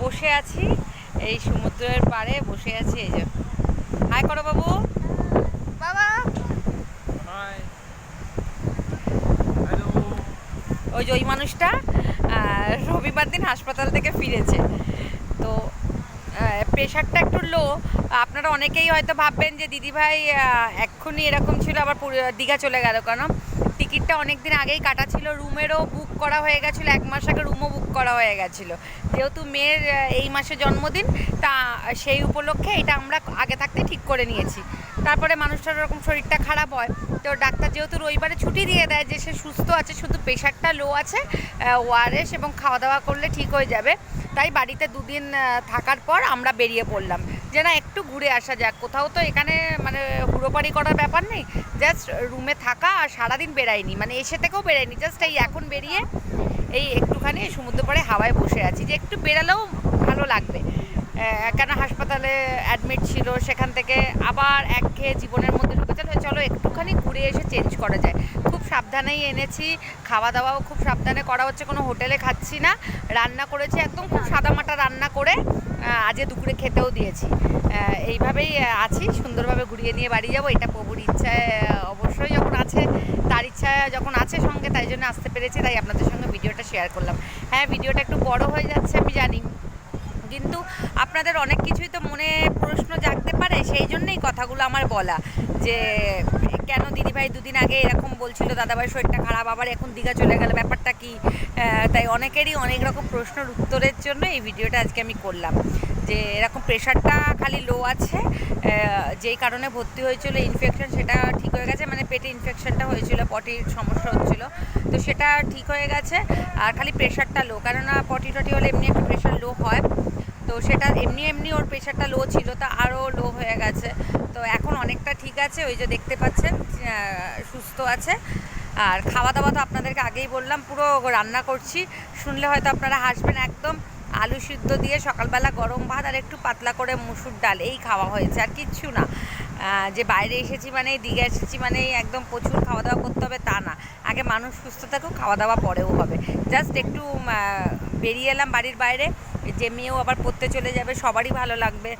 বসে আছি এই সমুদ্রের পাড়ে বসে আছি এই যে। হাই করো বাবু। বাবা. ওই যে ওই মানুষটা রবিবার দিন হাসপাতাল থেকে ফিরেছে। তো প্রেশারটা একটু লো আপনারা অনেকেই হয়তো ভাববেন যে দিদিভাই এক্ষুনি এরকম ছিল আবার দীঘা চলে গেল কেন? টিকিটটা অনেক দিন আগেই কাটা ছিল। রুমেরও বুক করা হয়ে গেছিল, এক মাস আগে রুমও বুক করা হয়ে গেছিল। যেহেতু মেয়ের এই মাসে জন্মদিন, তা সেই উপলক্ষে এটা আমরা আগে থাকতে ঠিক করে নিয়েছি। তারপরে মানুষটার ওরকম শরীরটা খারাপ হয়। তো ডাক্তার যেহেতু রবিবারে ছুটি দিয়ে দেয়, যে সে সুস্থ আছে, শুধু প্রেশারটা লো আছে ওআরএস এবং খাওয়া দাওয়া করলে ঠিক হয়ে যাবে। তাই বাড়িতে দুদিন থাকার পর আমরা বেরিয়ে পড়লাম। যে না, একটু ঘুরে আসা যাক। কোথাও তো এখানে মানে হুড়োপাড়ি করার ব্যাপার নেই। জাস্ট রুমে থাকা আর সারাদিন বেরাইনি মানে এসে থেকেও বেরাইনি জাস্ট এই এখন বেরিয়ে এই একটুখানি সমুদ্র পাড়ে হাওয়ায় বসে আছি যে একটু বেরালেও ভালো লাগবে। কেন হাসপাতালে অ্যাডমিট ছিল সেখান থেকে আবার একঘেয়ে জীবনের মধ্যে ঢুকে চলো চলো একটুখানি ঘুরে এসে চেঞ্জ করা যায়। খুব সাবধানেই এনেছি। খাওয়া দাওয়াও খুব সাবধানে করা হচ্ছে। কোনো হোটেলে খাচ্ছি না। রান্না করেছি একদম খুব সাদামাটা রান্না করে। আজকে দুপুরে খেতেও দিয়েছি। এইভাবেই আছি। সুন্দরভাবে ঘুরিয়ে নিয়ে বাড়ি যাব। এটা প্রভুর ইচ্ছায় অবশ্যই যখন আছে, তার ইচ্ছা যখন আছে সঙ্গে, তাই জন্য আসতে পেরেছি। তাই আপনাদের সঙ্গে ভিডিওটা শেয়ার করলাম। হ্যাঁ ভিডিওটা একটু বড় হয়ে যাচ্ছে, আমি জানি। কিন্তু আপনাদের অনেক কিছুই তো মনে প্রশ্ন জাগতে পারে, সেই জন্যই কথাগুলো আমার বলা। যে, কেন দিদিভাই দুদিন আগে এরকম বলছিল দাদাভাই শরীরটা খারাপ, আবার এখন দীঘা চলে গেল, ব্যাপারটা কি? তাই অনেকেরই অনেক রকম প্রশ্নের উত্তরের জন্য এই ভিডিওটা আজকে আমি করলাম। যে এরকম প্রেশারটা খালি লো আছে যেই কারণে ভর্তি হয়েছিল ইনফেকশন সেটা ঠিক হয়ে গেছে মানে পেটে ইনফেকশনটা হয়েছিল পটির সমস্যা হচ্ছিল, তো সেটা ঠিক হয়ে গেছে, আর খালি প্রেশারটা লো কেননা পটি টটি হলে এমনি একটু প্রেশার লো হয়, তো সেটা এমনি এমনি ওর প্রেশারটা লো ছিল, তা আরও লো হয়ে গেছে, তো এখন অনেকটা ঠিক আছে, ওই যে দেখতে পাচ্ছেন সুস্থ আছে, আর খাওয়া দাওয়া তো আপনাদেরকে আগেই বললাম, পুরো রান্না করছি, শুনলে হয়তো আপনারা হাসবেন একদম আলু সিদ্ধ দিয়ে সকালবেলা গরম ভাত আর একটু পাতলা করে মুসুর ডাল, এই খাওয়া হয়েছে আর কিচ্ছু না। যে বাইরে এসেছি মানে দীঘা এসেছি মানে একদম প্রচুর খাওয়া দাওয়া করতে হবে তা না। আগে মানুষ সুস্থ থাকুক খাওয়া দাওয়া পরেও হবে। জাস্ট একটু বেরিয়ে এলাম বাড়ির বাইরে। যে মেয়েও আবার পড়তে চলে যাবে, সবারই ভালো লাগবে।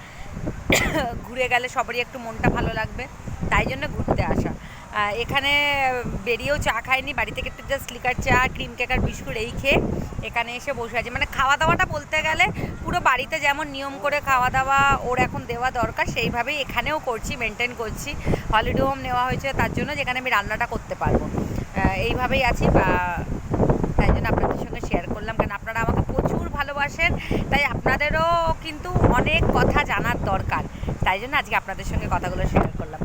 ঘুরে গেলে সবারই একটু মনটা ভালো লাগবে। তাই জন্য ঘুরতে আসা। এখানে বেরিয়েও চা খাইনি, বাড়ি থেকে একটু জাস্ট লিকার চা ক্রিম কেক আর বিস্কুট এই খেয়ে এখানে এসে বসে আছি। মানে খাওয়া দাওয়াটা বলতে গেলে পুরো বাড়িতে যেমন নিয়ম করে খাওয়া দাওয়া ওর এখন দেওয়া দরকার, সেইভাবেই এখানেও করছি মেনটেন করছি। হলিডে হোম নেওয়া হয়েছে তার জন্য যেখানে আমি রান্নাটা করতে পারব। এইভাবেই আছি, বা তাই জন্য আপনাদের সঙ্গে শেয়ার করলাম। কারণ আপনারা আমাকে প্রচুর ভালোবাসেন, তাই আপনাদেরও কিন্তু অনেক কথা জানার দরকার। তাই জন্য আজকে আপনাদের সঙ্গে কথাগুলো শেয়ার করলাম।